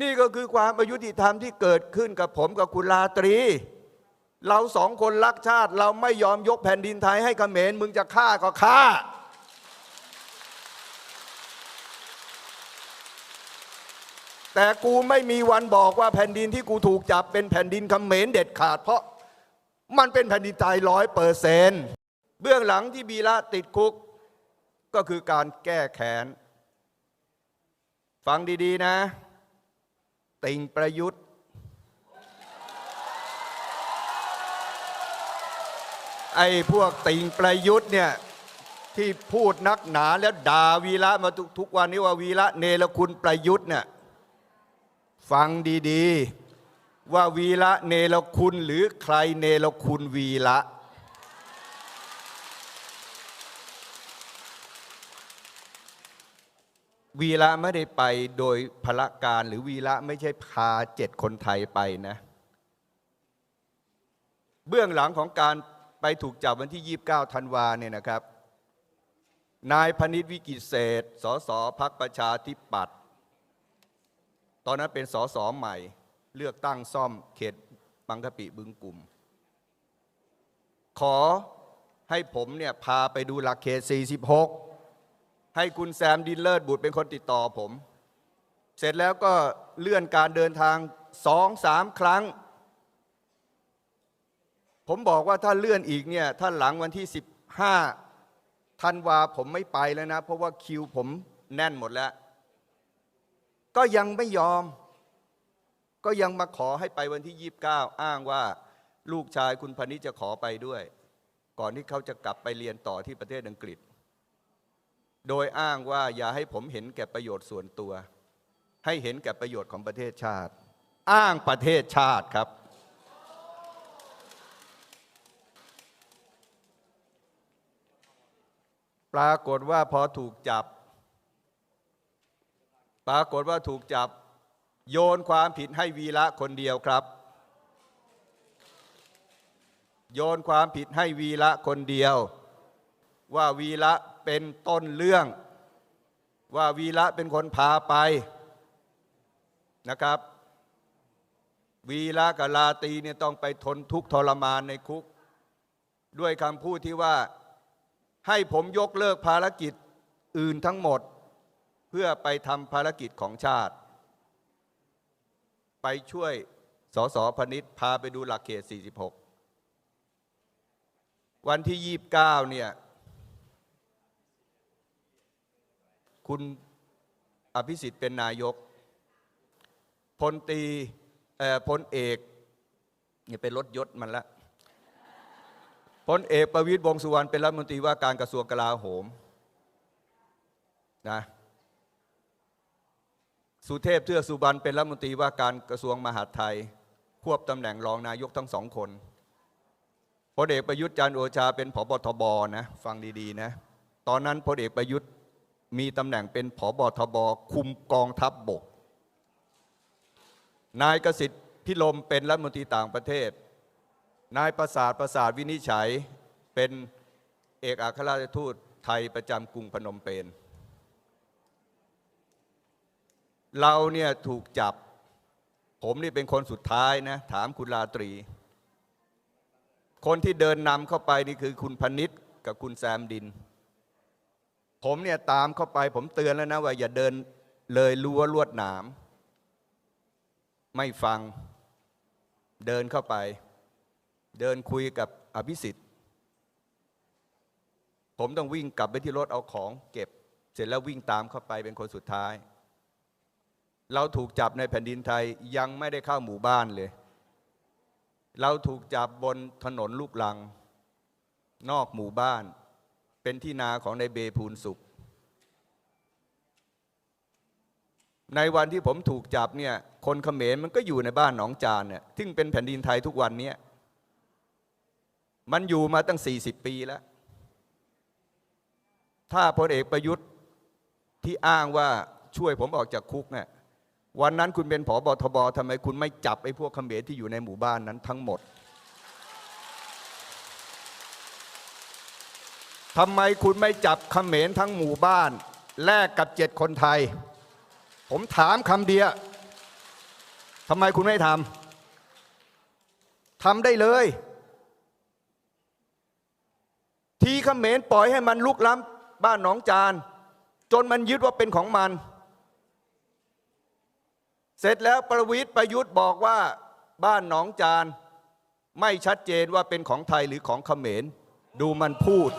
นี่ก็คือความอายุติธรรมที่เกิดขึ้นกับผมกับคุณลาตรี เราสองคนรักชาติ เราไม่ยอมยกแผ่นดินไทยให้เขมรมึงจะฆ่าก็ฆ่า แต่กูไม่มีวันบอกว่าแผ่นดินที่กูถูกจับเป็นแผ่นดินเขมรเด็ดขาด เพราะมันเป็นแผ่นดินไทยร้อยเปอร์เซนต์เบื้องหลังที่บีละติดคุก ก็คือการแก้แค้นฟังดี ๆ นะ ติงประยุทธ์ ไอ้พวกติงประยุทธ์เนี่ยที่พูดนักหนาแล้วด่าวีระมาทุกทุกวันนี้ว่าวีระเนรคุณประยุทธ์เนี่ยฟังดี ๆ ว่าวีระเนรคุณหรือใครเนรคุณวีระ วีระไม่ได้ไปโดยพละการหรือวีระไม่ใช่พาเจ็ดคนไทยไปนะ เบื้องหลังของการไปถูกจับวันที่ 29ธันวาเนี่ยนะครับ นายพนิษวิกิเศษสสพักประชาธิปัตย์ตอนนั้นเป็นสสใหม่ เลือกตั้งซ่อมเขตบางกะปิบึงกลุ่ม ขอให้ผมเนี่ยพาไปดูหลักเขต 46 ให้คุณแซมดินเลิศบุตรเป็นคนติดต่อผม เสร็จแล้วก็เลื่อนการเดินทางสองสามครั้ง ผมบอกว่าถ้าเลื่อนอีกเนี่ยถ้าหลังวันที่ 15ธันวาผมไม่ไปแล้วนะ เพราะว่าคิวผมแน่นหมดแล้ว ก็ยังไม่ยอม ก็ยังมาขอให้ไปวันที่ 29 อ้างว่าลูกชายคุณพนิษฐ์จะขอไปด้วย ก่อนที่เขาจะกลับไปเรียนต่อที่ประเทศอังกฤษ โดยอ้างว่าอย่าให้ผมเห็นแก่ประโยชน์ส่วนตัว ให้เห็นแก่ประโยชน์ของประเทศชาติ อ้างประเทศชาติครับ ปรากฏว่าพอถูกจับ ปรากฏว่าถูกจับ โยนความผิดให้วีระคนเดียวครับ โยนความผิดให้วีระคนเดียวว่าวีระ เป็นต้นเรื่อง ว่าวีระเป็นคนพาไปนะครับ วีระกับลาตีเนี่ยต้องไปทนทุกข์ทรมานในคุก ด้วยคำพูดที่ว่าให้ผมยกเลิกภารกิจอื่นทั้งหมด เพื่อไปทำภารกิจของชาติ ไปช่วยสสพนิษพาไปดูหลักเขต 46 วันที่ 29 เนี่ย คุณอภิสิทธิ์เป็นนายกพลตีพลเอกเนี่ยเป็นรถยศมันละพลเอกประวิตยวงสุวรรณเป็นรัฐมนตรีว่าการกระทรวงกลาโหมนะสุเทพเทือกสุบรรณเป็นรัฐมนตรีว่าการกระทรวงมหาดไทย ควบตำแหน่งรองนายกทั้งสองคนพลเอกประยุทธ์จันทร์โอชาเป็นผบทบนะ ฟังดีๆนะ ตอนนั้นพลเอกประยุทธ์ มีตำแหน่งเป็นผบทบคุมกองทัพบบก นายกสิทธิ์พิลมเป็นรัฐมนตรีต่างประเทศ นายประสาทประสาทวินิจฉัยเป็นเอกอัครราชทูตไทยประจำกรุงพนมเปญเราเนี่ยถูกจับ ผมนี่เป็นคนสุดท้ายนะ ถามคุณลาตรี คนที่เดินนำเข้าไปนี่คือคุณพนิษฐ์กับคุณแซมดิน ผมเนี่ยตามเข้าไป ผมเตือนแล้วนะว่าอย่าเดินเลยรั้วลวดหนาม ไม่ฟังเดินเข้าไป เดินคุยกับอภิสิทธิ์ ผมต้องวิ่งกลับไปที่รถเอาของเก็บ เสร็จแล้ววิ่งตามเข้าไปเป็นคนสุดท้าย เราถูกจับในแผ่นดินไทยยังไม่ได้เข้าหมู่บ้านเลย เราถูกจับบนถนนลูกลัง นอกหมู่บ้าน เป็นที่นาของในายเบพูนสุข ในวันที่ผมถูกจับเนี่ยคนเขมรมันก็อยู่ในบ้านหนองจานเนี่ยซึ่งเป็นแผ่นดินไทยทุกวันเนี้ยมันอยู่มาตั้ง 40 ปีแล้ว ถ้าพลเอกประยุทธ์ที่อ้างว่าช่วยผมออกจากคุกเนี่ยวันนั้นคุณเป็นผอบทบทำไมคุณไม่จับไอ้พวกเขมรที่อยู่ในหมู่บ้านนั้นทั้งหมด ทำไมคุณไม่จับเขมรทั้งหมู่บ้าน แลกกับเจ็ดคนไทย ผมถามคำเดียวทำไมคุณไม่ทำทำได้เลย ทีเขมรปล่อยให้มันลุกล้ำบ้านหนองจาน จนมันยึดว่าเป็นของมัน เสร็จแล้วประวิตรประยุทธ์บอกว่าบ้านหนองจาน ไม่ชัดเจนว่าเป็นของไทยหรือของเขมรดูมันพูด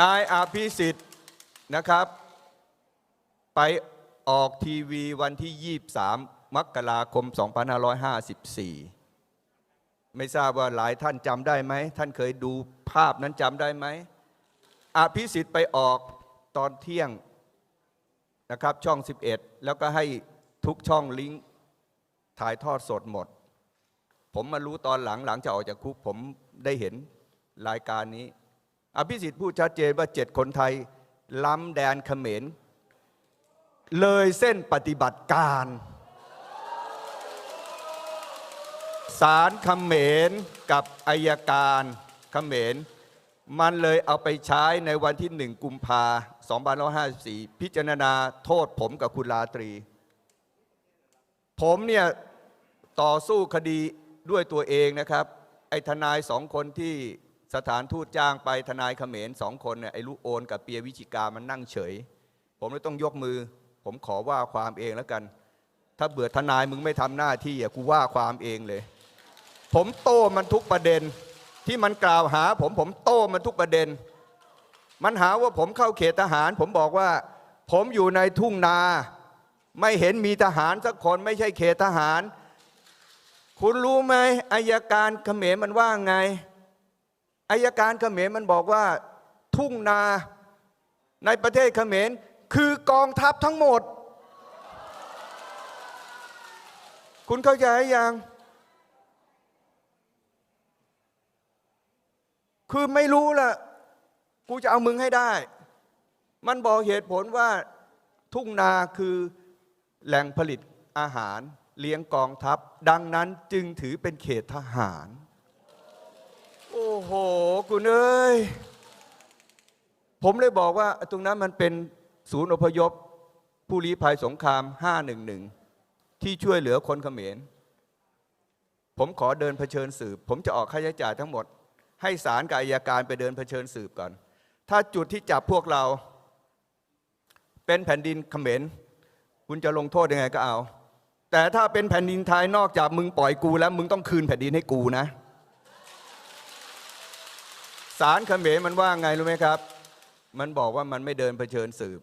นายอาภิสิทธิ์นะครับ ไปออกทีวีวันที่ 23 มกราคม 2554 ไม่ทราบว่าหลายท่านจำได้ไหม ท่านเคยดูภาพนั้นจำได้ไหมอาภิสิทธิ์ไปออกตอนเที่ยงนะครับช่อง 11 แล้วก็ให้ทุกช่องลิงก์ถ่ายทอดสดหมด ผมมารู้ตอนหลังหลังจากออกจากคุกผมได้เห็นรายการนี้ อภิสิทธิ์พูดชัดเจนว่าเจ็ดคนไทย ล้ำแดนเขมร เลยเส้นปฏิบัติการศาลเขมรกับอายการเขมร มันเลยเอาไปใช้ในวันที่หนึ่งกุมภา2554 พิจารณาโทษผมกับคุณลาตรี ผมเนี่ยต่อสู้คดีด้วยตัวเองนะครับ ไอ้ทนายสองคนที่ สถานทูตจ้างไปทนายเขมรสองคนเนี่ยไอ้ลูกโอนกับเปียวิจิกามันนั่งเฉย ผมเลยต้องยกมือ ผมขอว่าความเองแล้วกัน ถ้าเบื่อทนายมึงไม่ทำหน้าที่อะกูว่าความเองเลย ผมโต้มันทุกประเด็น ที่มันกล่าวหา ผมผมโต้มันทุกประเด็น มันหาว่าผมเข้าเขตทหาร ผมบอกว่า ผมอยู่ในทุ่งนา ไม่เห็นมีทหารสักคนไม่ใช่เขตทหาร คุณรู้ไหมอายการเขมรมันว่าไง อายการเขมรมันบอกว่า ทุ่งนาในประเทศเขมรคือกองทัพทั้งหมด คุณเข้าใจยังคือไม่รู้ล่ะ กูจะเอามึงให้ได้ มันบอกเหตุผลว่าทุ่งนาคือแหล่งผลิตอาหารเลี้ยงกองทัพ ดังนั้นจึงถือเป็นเขตทหาร โอ้โห คุณเอ้ย ผมเลยบอกว่า ตรงนั้นมันเป็นศูนย์อพยพ ผู้ลี้ภัยสงคราม 511 ที่ช่วยเหลือคนเขมร ผมขอเดินเผชิญสืบ ผมจะออกค่าใช้จ่ายทั้งหมด ให้ศาลกับอายการไปเดินเผชิญสืบก่อน ถ้าจุดที่จับพวกเรา เป็นแผ่นดินเขมร คุณจะลงโทษยังไงก็เอา แต่ถ้าเป็นแผ่นดินไทยนอกจากมึงปล่อยกูแล้ว มึงต้องคืนแผ่นดินให้กูนะ ศาลเขมรมันว่าไงรู้ไหมครับ มันบอกว่ามันไม่เดินเผชิญสืบ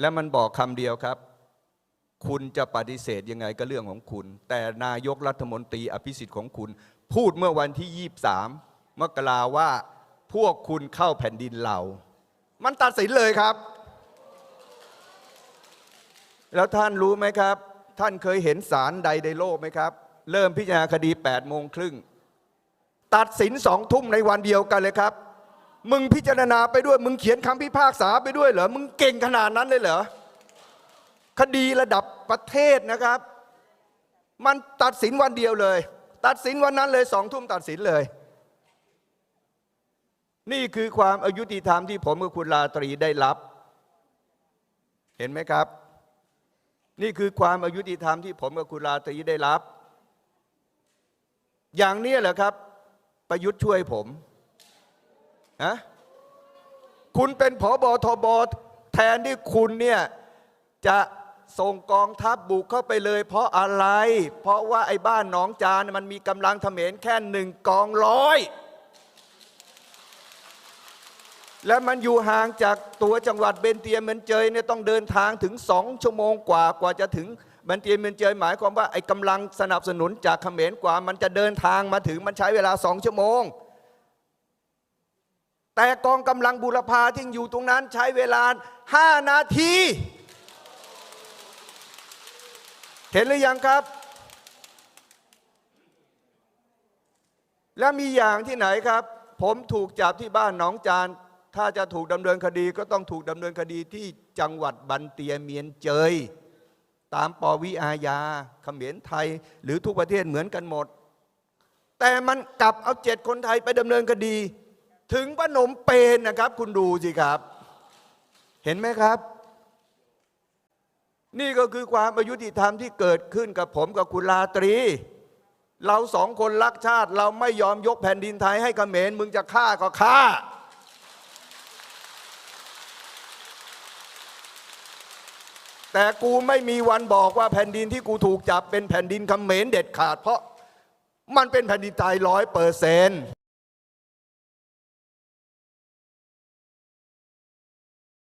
และมันบอกคำเดียวครับ คุณจะปฏิเสธยังไงก็เรื่องของคุณ แต่นายกรัฐมนตรีอภิสิทธิ์ของคุณ พูดเมื่อวันที่ 23 มกราว่าพวกคุณเข้าแผ่นดินเรา มันตัดสินเลยครับ แล้วท่านรู้ไหมครับ ท่านเคยเห็นศาลใดในโลกไหมครับ เริ่มพิจารณาคดี8โมงครึ่ง ตัดสินสองทุ่มในวันเดียวกันเลยครับ มึงพิจารณาไปด้วย มึงเขียนคำพิพากษาไปด้วยเหรอ มึงเก่งขนาดนั้นเลยเหรอ คดีระดับประเทศนะครับ มันตัดสินวันเดียวเลย ตัดสินวันนั้นเลยสองทุ่มตัดสินเลย นี่คือความอายุติธรรมที่ผมกับคุณลาตรีได้รับ เห็นไหมครับ นี่คือความอายุติธรรมที่ผมกับคุณลาตรีได้รับ อย่างนี้แหละครับ ประยุทธ์ช่วยผมฮะคุณเป็นผอบอทบแทนที่คุณเนี่ยจะส่งกองทัพบุกเข้าไปเลย เพราะอะไร เพราะว่าไอ้บ้านหนองจานมันมีกำลังเขมรแค่หนึ่งกองร้อย และมันอยู่ห่างจากตัวจังหวัดเบนเตียเหมนเจยเนี่ยต้องเดินทางถึงสองชั่วโมงกว่ากว่าจะถึง บนเตียเมนเจยหมายความว่าไอ้กำลังสนับสนุนจากเขมรกว่า มันจะเดินทางมาถึงมันใช้เวลาสองชั่วโมง แต่กองกำลังบุรพาที่อยู่ตรงนั้นใช้เวลาห้านาที เห็นหรือยังครับ และมีอย่างที่ไหนครับ ผมถูกจับที่บ้านหนองจานถ้าจะถูกดำเนินคดีก็ต้องถูกดำเนินคดีที่จังหวัดบันเตียเมียนเจย ตามปวิอาญาเขมรไทย หรือทุกประเทศเหมือนกันหมด แต่มันกลับเอาเจ็ดคนไทยไปดำเนินคดี ถึงพนมเปญนะครับ คุณดูสิครับ เห็นไหมครับ นี่ก็คือความอายุติธรรมที่เกิดขึ้นกับผมกับคุณลาตรี เราสองคนรักชาติ เราไม่ยอมยกแผ่นดินไทยให้เขมรมึงจะฆ่าก็ฆ่า แต่กูไม่มีวันบอกว่าแผ่นดินที่กูถูกจับเป็นแผ่นดินเขมรเด็ดขาดเพราะมันเป็นแผ่นดินตายร้อยเปอร์เซนต์